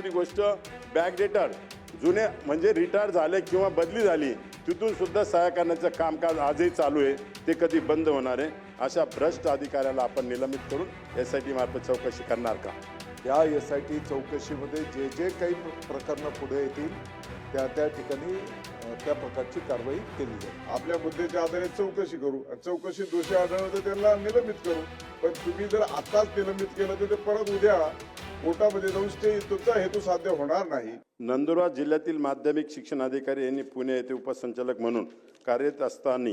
दुसरी गोष्ट बॅकडेटर जुने म्हणजे रिटायर झाले किंवा बदली झाली तिथून सुद्धा सहाय्य करण्याचं कामकाज आजही चालू आहे. ते कधी बंद होणार आहे अशा भ्रष्ट अधिकाऱ्याला आपण निलंबित करून एस आय टी मार्फत चौकशी करणार का? या एस आय टी चौकशीमध्ये जे जे काही प्र- प्रकरणं पुढे येतील त्या त्या ठिकाणी त्या प्रकारची कारवाई केली जाईल. आपल्या मुद्द्याच्या आधारे चौकशी करू आणि चौकशी दोषी आढळलं तर त्यांना निलंबित करू. पण तुम्ही जर आताच निलंबित केलं तर ते परत उद्या कोर्टामध्ये जाऊन स्टे तुमचा हेतू साध्य होणार नाही. नंदुरबार जिल्ह्यातील माध्यमिक शिक्षण अधिकारी यांनी पुणे येथे उपसंचालक म्हणून कार्यरत असताना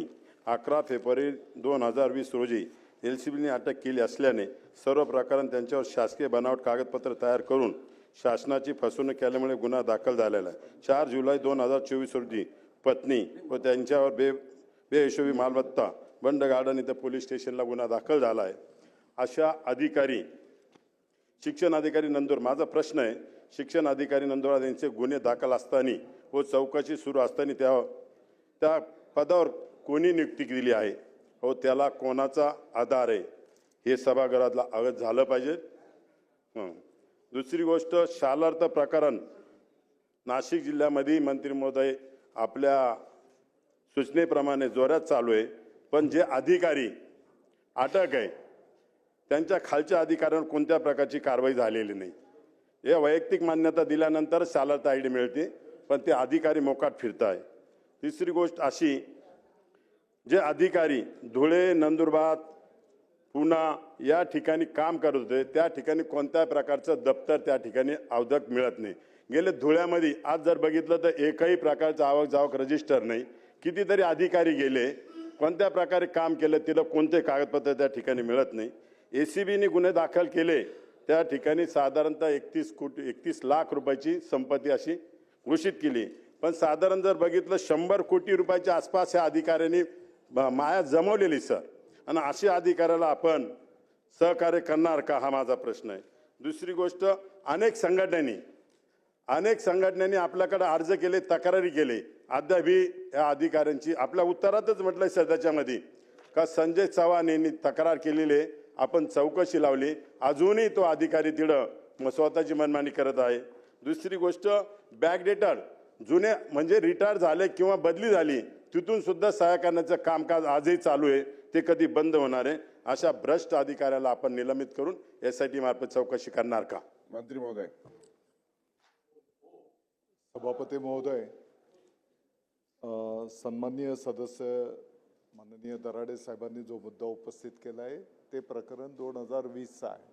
अकरा फेब्रुवारी दोन हजार वीस रोजी एल सी बीने अटक केली असल्याने सर्व प्रकरण त्यांच्यावर शासकीय बनावट कागदपत्र तयार करून शासनाची फसवणूक केल्यामुळे गुन्हा दाखल झालेला आहे. चार जुलै दोन हजार चोवीस रोजी पत्नी व त्यांच्यावर बे बेहिशोबी मालमत्ता बंड गार्डन इथं पोलीस स्टेशनला गुन्हा दाखल झाला आहे. अशा अधिकारी शिक्षण अधिकारी नंदूर माझा प्रश्न आहे शिक्षण अधिकारी नंदुरबार यांचे गुन्हे दाखल असताना व चौकशी सुरू असताना त्या त्या पदावर कोणी नियुक्ती दिली आहे? व त्याला कोणाचा आधार आहे? हे सभागृहातला अवगत झालं पाहिजे. दुसरी गोष्ट शालार्थ प्रकरण. नाशिक जिल्ह्यामध्ये मंत्री महोदय आपल्या सूचनेप्रमाणे जोरात चालू आहे पण जे अधिकारी अटक आहे त्यांच्या खालच्या अधिकाऱ्यांवर कोणत्या प्रकारची कारवाई झालेली नाही. हे वैयक्तिक मान्यता दिल्यानंतर शालार्थ आय डी मिळते पण ते अधिकारी मोकाट फिरत आहे तिसरी गोष्ट अशी जे अधिकारी धुळे नंदुरबार पुणा या ठिकाणी काम करत होते त्या ठिकाणी कोणत्या प्रकारचं दप्तर त्या ठिकाणी अवधक मिळत नाही. गेले धुळ्यामध्ये आज जर बघितलं तर एकही प्रकारचं आवक जावक रजिस्टर नाही. कितीतरी अधिकारी गेले कोणत्या प्रकारे काम केलं तिला कोणते कागदपत्र त्या ठिकाणी मिळत नाही. ए सी बीने गुन्हे दाखल केले. त्या ठिकाणी साधारणतः एकतीस कोटी एकतीस लाख रुपयाची संपत्ती अशी घोषित केली. पण साधारण जर बघितलं शंभर कोटी रुपयाच्या आसपास या अधिकाऱ्यांनी माया जमवलेली सर. आणि अशा अधिकाऱ्याला आपण सहकार्य करणार का हा माझा प्रश्न आहे. दुसरी गोष्ट अनेक संघटनांनी अनेक संघटनांनी आपल्याकडे अर्ज केले तक्रारी केले. अद्यापही या अधिकाऱ्यांची आपल्या उत्तरातच म्हटलं सध्याच्यामध्ये का संजय चव्हाण यांनी तक्रार केलेली आहे. आपण चौकशी लावली. अजूनही तो अधिकारी तिथं स्वतःची मनमानी करत आहे. दुसरी गोष्ट बॅकडेटर जुने म्हणजे रिटायर झाले किंवा बदली झाली तिथून सुद्धा सहाय्य करण्याचं कामकाज आजही चालू आहे. ते कधी बंद होणार आहे अशा भ्रष्ट अधिकाऱ्याला आपण निलंबित करून एस आय टी मार्फत चौकशी करणार का? मंत्री महोदय. सभापती महोदय सन्माननीय सदस्य माननीय दराडे साहेबांनी जो मुद्दा उपस्थित केला आहे ते प्रकरण दोन हजार वीसचं आहे.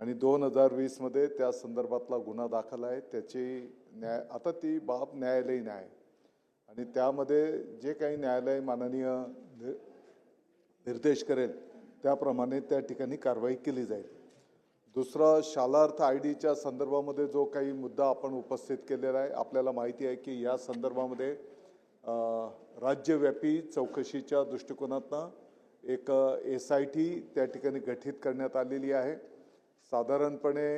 आणि दोन हजार वीसमध्ये त्या संदर्भातला गुन्हा दाखल आहे त्याची न्याय आता ती बाब न्यायालयीन आहे. आणि त्यामध्ये जे काही न्यायालय माननीय नि- निर्देश करेल त्याप्रमाणे त्या ठिकाणी कारवाई केली जाईल. दुसरा शालार्थ आय डीच्या संदर्भामध्ये जो काही मुद्दा आपण उपस्थित केलेला आहे आपल्याला माहिती आहे की या संदर्भामध्ये राज्यव्यापी चौकशीच्या दृष्टिकोनातनं एक एस आय टी त्या ठिकाणी गठीत करण्यात आलेली आहे. साधारणपणे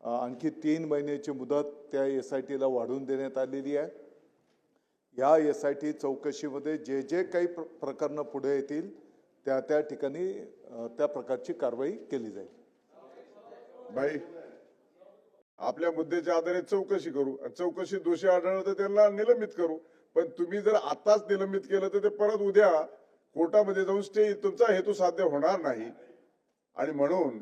आणखी तीन महिन्याची मुदत त्या एस आय टीला वाढवून देण्यात आलेली आहे. या एस आय टी चौकशीमध्ये जे जे काही प्र प्रकरणं पुढे येतील त्या त्या ठिकाणी त्या प्रकारची कारवाई केली जाईल. भाई आपल्या मुद्द्याच्या आधारे चौकशी करू. आणि चौकशी दोषी आढळलं तर त्यांना निलंबित करू. पण तुम्ही जर आताच निलंबित केलं तर ते परत उद्या कोर्टामध्ये जाऊन स्टे तुमचा हेतू साध्य होणार नाही. आणि म्हणून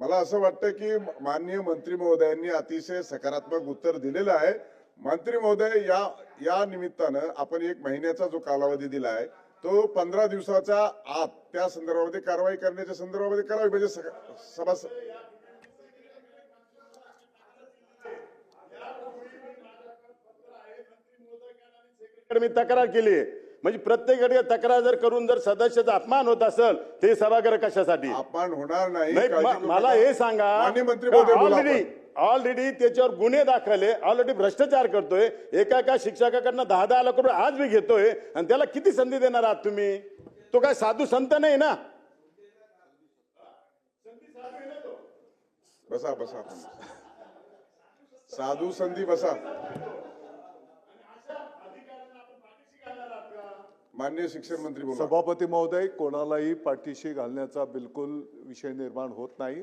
मला असं वाटतं की माननीय मंत्री महोदयांनी अतिशय सकारात्मक उत्तर दिलेलं आहे. मंत्री महोदय या या निमित्तानं आपण एक महिन्याचा जो कालावधी दिला आहे तो पंधरा दिवसाच्या आत त्या संदर्भामध्ये कारवाई करण्याच्या संदर्भामध्ये करावी. म्हणजे सभा मी तक्रार केली. म्हणजे प्रत्येकाकडे तक्रार जर करून जर सदस्याचा अपमान होत असेल ते सभागृह कशासाठी? अपमान होणार नाही. म- मला. हे सांगा माननीय मंत्री महोदय बोला ऑलरेडी आपण. ऑलरेडी त्याच्यावर गुन्हे दाखल आहे ऑलरेडी भ्रष्टाचार करतोय एका एका शिक्षकाकडनं दहा दहा लाख रुपये आज मी घेतोय आणि त्याला किती संधी देणार आहात तुम्ही? तो काय साधू संत नाही ना? बसा बसा. साधू संधी बसा. मान्य शिक्षण मंत्री सभापती महोदय कोणालाही पाठीशी घालण्याचा बिलकुल विषय निर्माण होत नाही.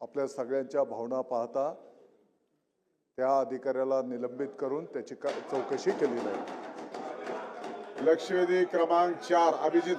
आपल्या सगळ्यांच्या भावना पाहता त्या अधिकाऱ्याला निलंबित करून त्याची का- चौकशी केली जाईल. लक्षवेधी क्रमांक चार अभिजित